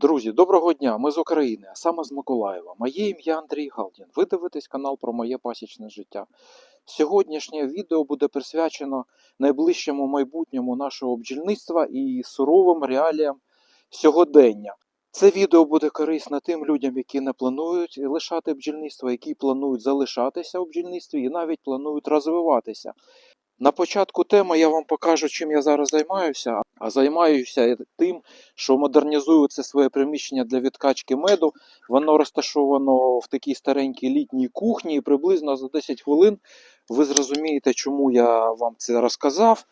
Друзі, доброго дня! Ми з України, а саме з Миколаєва. Моє ім'я Андрій Галдін. Ви дивитесь канал про моє пасічне життя. Сьогоднішнє відео буде присвячено найближчому майбутньому нашого бджільництва і суровим реаліям сьогодення. Це відео буде корисне тим людям, які не планують лишати бджільництво, які планують залишатися у бджільництві і навіть планують розвиватися. На початку теми я вам покажу, чим я зараз займаюся. А займаюся тим, що модернізую це своє приміщення для відкачки меду. Воно розташовано в такій старенькій літній кухні, і приблизно за 10 хвилин ви зрозумієте, чому я вам це розказав.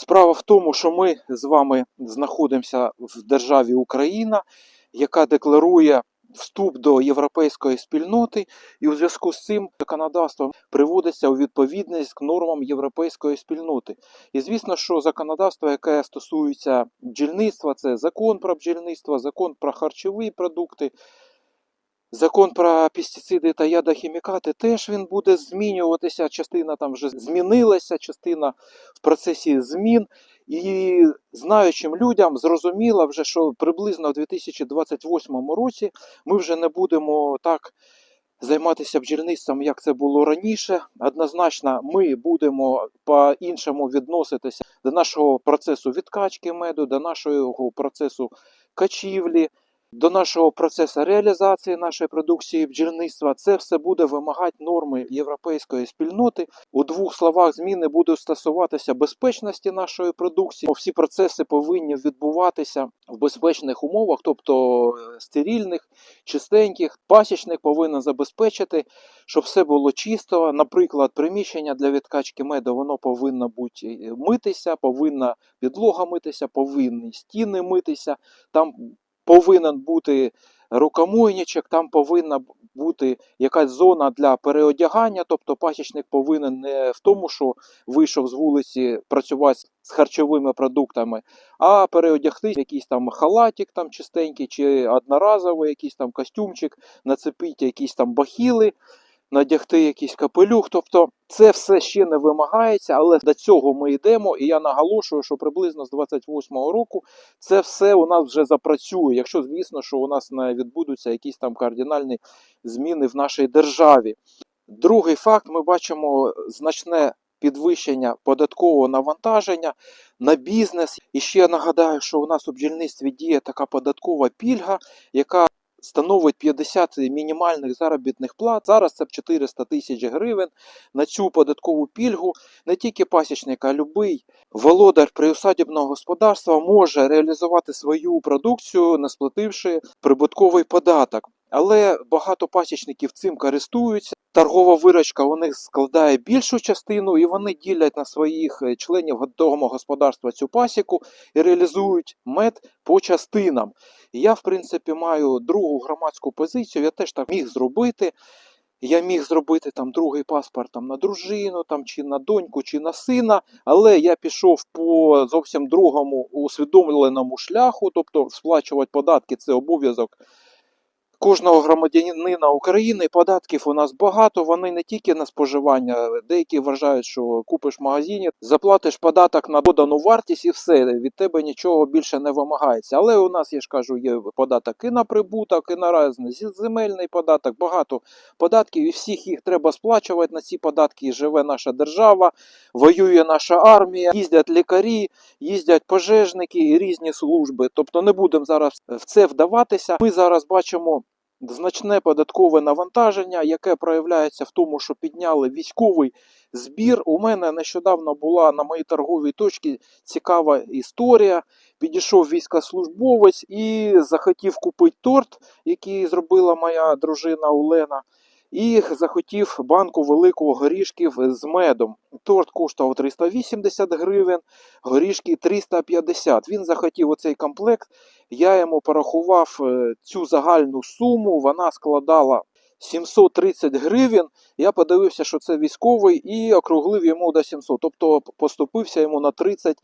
Справа в тому, що ми з вами знаходимося в державі Україна, яка декларує вступ до європейської спільноти, і у зв'язку з цим законодавство приводиться у відповідність к нормам європейської спільноти. І звісно, що законодавство, яке стосується бджільництва, це закон про бджільництво, закон про харчові продукти. Закон про пестициди та ядохімікати теж він буде змінюватися. Частина там вже змінилася, частина в процесі змін. І знаючим людям зрозуміло вже, що приблизно в 2028 році ми вже не будемо так займатися бджільництвом, як це було раніше. Однозначно, ми будемо по-іншому відноситися до нашого процесу відкачки меду, до нашого процесу качівлі. До нашого процесу реалізації нашої продукції бджільництва це все буде вимагати норми європейської спільноти. У двох словах зміни будуть стосуватися безпечності нашої продукції. Всі процеси повинні відбуватися в безпечних умовах, тобто е, стерильних, чистеньких. Пасічник повинен забезпечити, щоб все було чисто. Наприклад, приміщення для відкачки меду воно повинно бути е, митися, повинна підлога митися, повинні стіни митися. Там повинен бути рукомойничок, там повинна бути якась зона для переодягання, тобто пасічник повинен не в тому, що вийшов з вулиці працювати з харчовими продуктами, а переодягти якийсь там халатик там чистенький, чи одноразовий якийсь там костюмчик, нацепити якісь там бахіли. Надягти якийсь капелюх, тобто це все ще не вимагається, але до цього ми йдемо. І я наголошую, що приблизно з 28-го року це все у нас вже запрацює. Якщо звісно, що у нас не відбудуться якісь там кардинальні зміни в нашій державі. Другий факт: ми бачимо значне підвищення податкового навантаження на бізнес. І ще я нагадаю, що у нас у бджільництві діє така податкова пільга, яка становить 50 мінімальних заробітних плат. Зараз це 400 тисяч гривень. На цю податкову пільгу не тільки пасічник, а любий володар приусадібного господарства може реалізувати свою продукцію, не сплативши прибутковий податок. Але багато пасічників цим користуються. Торгова виручка у них складає більшу частину, і вони ділять на своїх е, членів готового господарства цю пасіку і реалізують мед по частинам. Я, в принципі, маю другу громадську позицію. Я теж так міг зробити. Я міг зробити там другий паспорт там, на дружину, там, чи на доньку, чи на сина, але я пішов по зовсім другому усвідомленому шляху, тобто сплачувати податки це обов'язок кожного громадянина України. Податків у нас багато. Вони не тільки на споживання. Деякі вважають, що купиш в магазині, заплатиш податок на додану вартість і все. Від тебе нічого більше не вимагається. Але у нас, я ж кажу, є податок і на прибуток, і на різний земельний податок, багато податків, і всіх їх треба сплачувати. На ці податки живе наша держава, воює наша армія, їздять лікарі, їздять пожежники і різні служби. Тобто не будемо зараз в це вдаватися. Ми зараз бачимо. Значне податкове навантаження, яке проявляється в тому, що підняли військовий збір. У мене нещодавно була на моїй торговій точці цікава історія. Підійшов військослужбовець і захотів купити торт, який зробила моя дружина Олена. І захотів банку великого горішків з медом. Торт коштував 380 гривень, горішки 350. Він захотів оцей комплект. Я йому порахував е, цю загальну суму. Вона складала 730 гривень. Я подивився, що це військовий, і округлив йому до 700. Тобто поступився йому на 30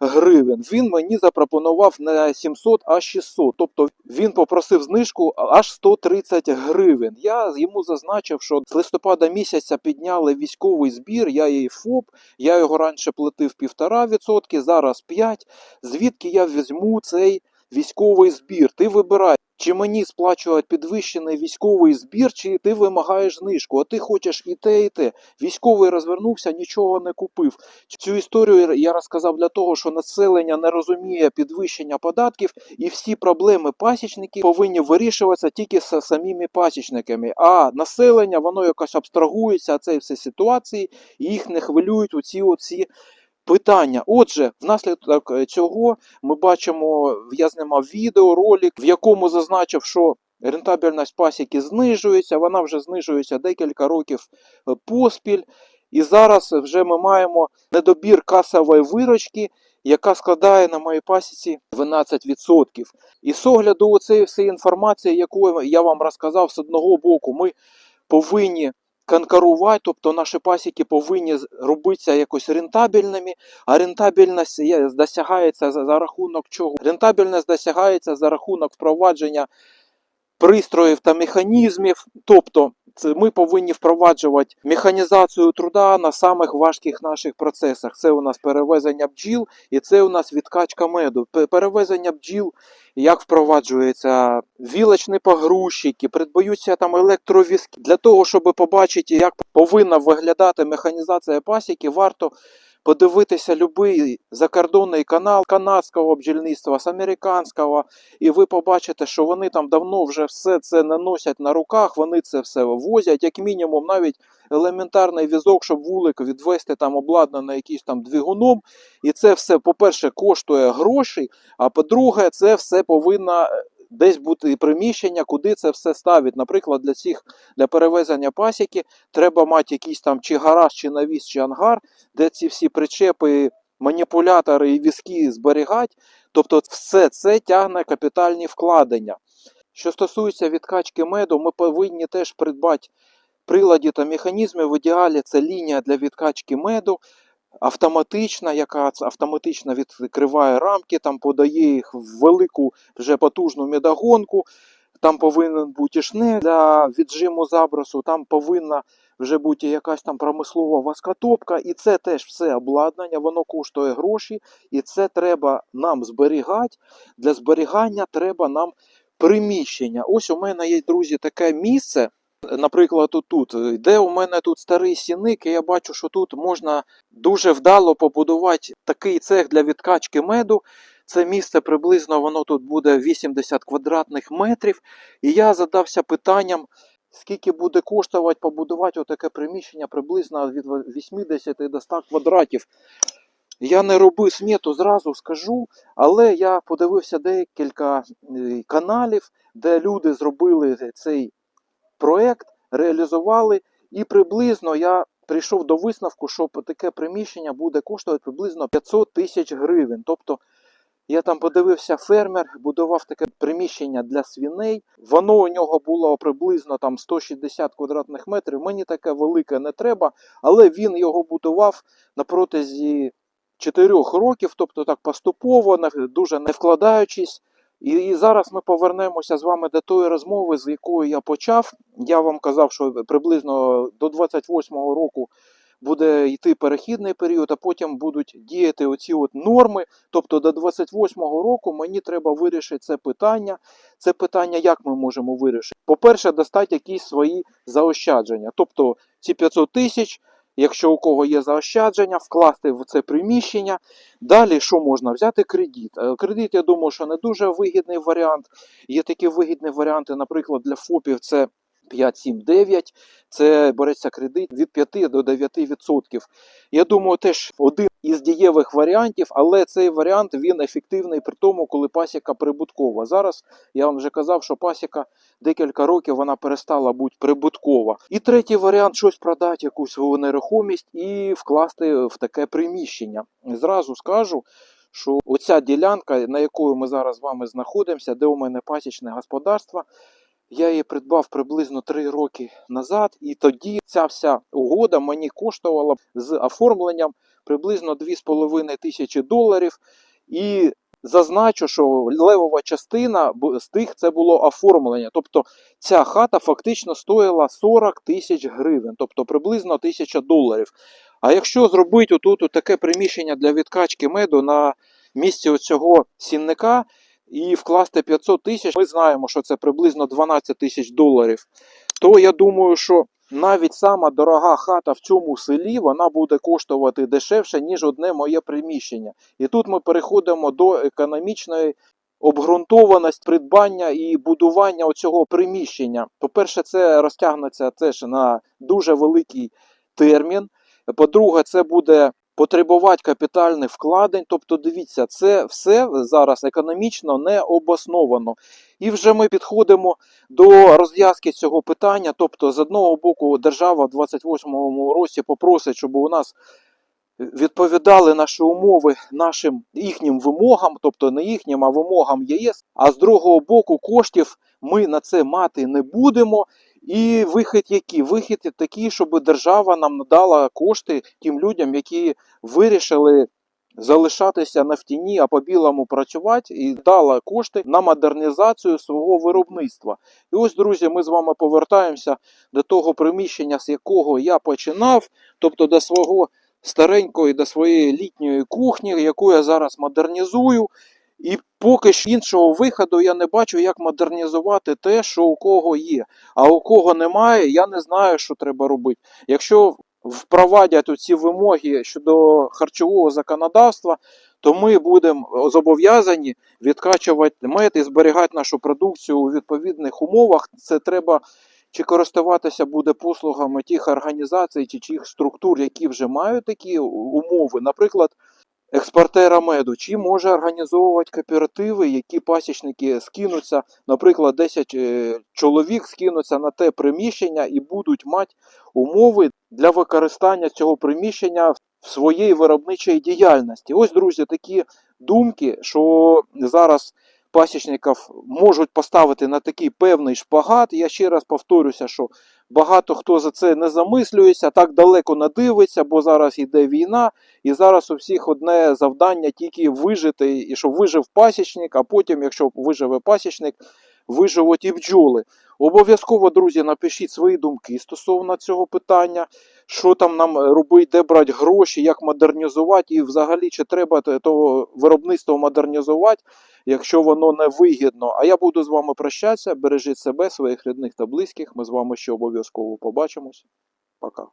гривень. Він мені запропонував не 700, а 600. Тобто він попросив знижку аж 130 гривень. Я йому зазначив, що з листопада місяця підняли військовий збір, я її ФОП, я його раніше платив 1,5%, зараз 5%. Звідки я візьму цей військовий збір? Ти вибирай. Чи мені сплачувати підвищений військовий збір, чи ти вимагаєш знижку? А ти хочеш і те, і те. Військовий розвернувся, нічого не купив. Цю історію я розказав для того, що населення не розуміє підвищення податків, і всі проблеми пасічників повинні вирішуватися тільки з самими пасічниками. А населення воно якось абстрагується, а це всі ситуації, і їх не хвилюють оці оці. Питання. Отже, внаслідок цього ми бачимо, я знімав відео, ролик, в якому зазначив, що рентабельність пасіки знижується, вона вже знижується декілька років е, поспіль. І зараз вже ми маємо недобір касової виручки, яка складає на моїй пасіці 12%. І з огляду цієї всієї інформації, яку я вам розказав, з одного боку, ми повинні конкурувати, тобто наші пасіки повинні робитися якось рентабельними, а рентабельність досягається за, рахунок чого? Рентабельність досягається за рахунок впровадження пристроїв та механізмів. Тобто, ми повинні впроваджувати механізацію труда на самих важких наших процесах. Це у нас перевезення бджіл і це у нас відкачка меду. Перевезення бджіл, як впроваджується вілочні погрузчики, придбаються там електровізки. Для того, щоб побачити, як повинна виглядати механізація пасіки, варто подивитися будь-який закордонний канал канадського бджільництва, з американського, і ви побачите, що вони там давно вже все це не носять на руках, вони це все возять, як мінімум, навіть елементарний візок, щоб вулик відвести там обладнане якийсь там двигуном. І це все, по-перше, коштує грошей, а по-друге, це все повинно десь бути приміщення, куди це все ставить. Наприклад, для цих для перевезення пасіки треба мати якийсь там чи гараж, чи навіс, чи ангар, де ці всі причепи, маніпулятори і візки зберігати. Тобто, все це тягне капітальні вкладення. Що стосується відкачки меду, ми повинні теж придбати прилади та механізми. В ідеалі це лінія для відкачки меду, автоматична, яка автоматично відкриває рамки, там подає їх в велику вже потужну медогонку. Там повинен бути шнек для віджиму забросу, там повинна вже бути якась там промислова воскотопка, і це теж все обладнання, воно коштує гроші, і це треба нам зберігати. Для зберігання треба нам приміщення. Ось у мене є, друзі, таке місце. Наприклад, тут, тут, де у мене тут старий сіник, і я бачу, що тут можна дуже вдало побудувати такий цех для відкачки меду. Це місце приблизно воно тут буде 80 квадратних метрів. І я задався питанням, скільки буде коштувати побудувати отаке приміщення приблизно від 80 до 100 квадратів. Я не робив смету, зразу скажу, але я подивився декілька е, каналів, де люди зробили цей проект, реалізували, і приблизно я прийшов до висновку, що таке приміщення буде коштувати приблизно 500 тисяч гривень. Тобто я там подивився, фермер будував таке приміщення для свиней. Воно у нього було приблизно там 160 квадратних метрів. Мені таке велике не треба, але він його будував на протязі 4 років, тобто так поступово, дуже не вкладаючись. І, і зараз ми повернемося з вами до тої розмови, з якої я почав. Я вам казав, що приблизно до 28-го року буде йти перехідний період, а потім будуть діяти оці от норми. Тобто до 28-го року мені треба вирішити це питання. Це питання, як ми можемо вирішити? По-перше, достати якісь свої заощадження. Тобто ці 500 тисяч, якщо у кого є заощадження, вкласти в це приміщення. Далі що можна? Взяти кредит. Е, Кредит, я думаю, що не дуже вигідний варіант. Є такі вигідні варіанти, наприклад, для ФОПів це 5, 7, 9. Це береться кредит від 5 до 9%. Я думаю, теж один із дієвих варіантів, але цей варіант він ефективний при тому, коли пасіка прибуткова. Зараз я вам вже казав, що пасіка декілька років вона перестала бути прибуткова. І третій варіант щось продати, якусь свою нерухомість і вкласти в таке приміщення. Зразу скажу. Що оця ділянка, на якої ми зараз з вами знаходимося, де у мене пасічне господарство, Я її придбав приблизно 3 роки назад, і тоді ця вся угода мені коштувала з оформленням приблизно 2,5 тисячі доларів. І зазначу, що левова частина з тих це було оформлення. Тобто ця хата фактично стоїла 40 тисяч гривень, тобто приблизно 1000 доларів. А якщо зробити отут таке приміщення для відкачки меду на місці оцього сінника і вкласти 500 тисяч, ми знаємо, що це приблизно 12 тисяч доларів, то я думаю, що навіть сама дорога хата в цьому селі вона буде коштувати дешевше, ніж одне моє приміщення. І тут ми переходимо до економічної обґрунтованості придбання і будування оцього приміщення. По-перше, це розтягнеться теж на дуже великий термін. По-друге, це буде потребувати капітальних вкладень. Тобто, дивіться, це все зараз економічно не обосновано. І вже ми підходимо до розв'язки цього питання. Тобто, з одного боку, держава в 28-му році попросить, щоб у нас відповідали наші умови нашим їхнім вимогам, тобто не їхнім, а вимогам ЄС. А з другого боку, коштів ми на це мати не будемо. І вихід який? Вихід такий, щоб держава нам надала кошти тим людям, які вирішили залишатися на втіні, а по білому працювати, і дала кошти на модернізацію свого виробництва. І ось, друзі, ми з вами повертаємося до того приміщення, з якого я починав, тобто до свого старенької, до своєї літньої кухні, яку я зараз модернізую. І поки що іншого виходу я не бачу, як модернізувати те, що у кого є. А у кого немає, я не знаю, що треба робити. Якщо впровадять ці вимоги щодо харчового законодавства, то ми будемо зобов'язані відкачувати мед і зберігати нашу продукцію у відповідних умовах. Це треба чи користуватися буде послугами тих організацій чи тих структур, які вже мають такі умови. Наприклад, експортера меду, чи може організовувати кооперативи, які пасічники скинуться, наприклад, 10 е, чоловік скинуться на те приміщення і будуть мати умови для використання цього приміщення в своїй виробничій діяльності. Ось, друзі, такі думки, що зараз пасічників можуть поставити на такий певний шпагат. Я ще раз повторюся, що багато хто за це не замислюється, так далеко не дивиться, бо зараз йде війна, і зараз у всіх одне завдання тільки вижити, і щоб вижив пасічник, а потім, якщо виживе пасічник, виживуть і бджоли. Обов'язково, друзі, напишіть свої думки стосовно цього питання, що там нам робити, де брати гроші, як модернізувати, і взагалі чи треба того виробництво модернізувати, якщо воно не вигідно. А я буду з вами прощатися. Бережіть себе, своїх рідних та близьких. Ми з вами ще обов'язково побачимось. Пока.